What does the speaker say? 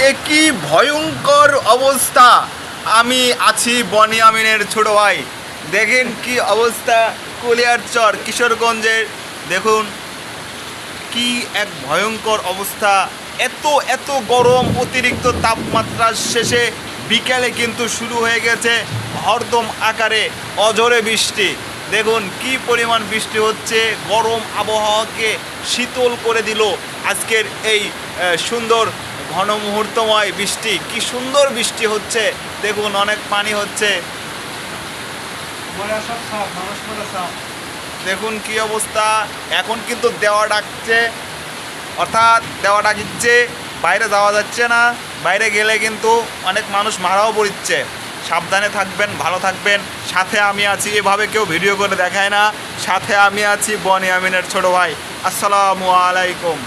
একই ভয়ঙ্কর অবস্থা। আমি আছি বনিয়ামিনের ছোট ভাই। দেখেন কি অবস্থা কলিয়ারচর কিশোরগঞ্জের। দেখুন কি এক ভয়ঙ্কর অবস্থা। এত এত গরম অতিরিক্ত তাপমাত্রার শেষে বিকেলে কিন্তু শুরু হয়ে গেছে হরদম আকারে অঝরে বৃষ্টি। দেখুন, কি পরিমাণ বৃষ্টি হচ্ছে, গরম আবহাওয়াকে শীতল করে দিল আজকের এই সুন্দর ঘন মুহূর্তময় বৃষ্টি। কি সুন্দর বৃষ্টি হচ্ছে, দেখুন, অনেক পানি হচ্ছে। দেখুন, কি অবস্থা। এখন কিন্তু দেওয়া ডাকছে, অর্থাৎ দেওয়া ডাকিচ্ছে বাইরে যাওয়া যাচ্ছে না। বাইরে গেলে কিন্তু অনেক মানুষ মারাও পড়িচ্ছে। সাবধানে থাকবেন, ভালো থাকবেন। সাথে আমি আছি, এভাবে কেউ ভিডিও করে দেখায় না। সাথে আমি আছি বনি আমিনের ছোট ভাই। আসসালামু আলাইকুম।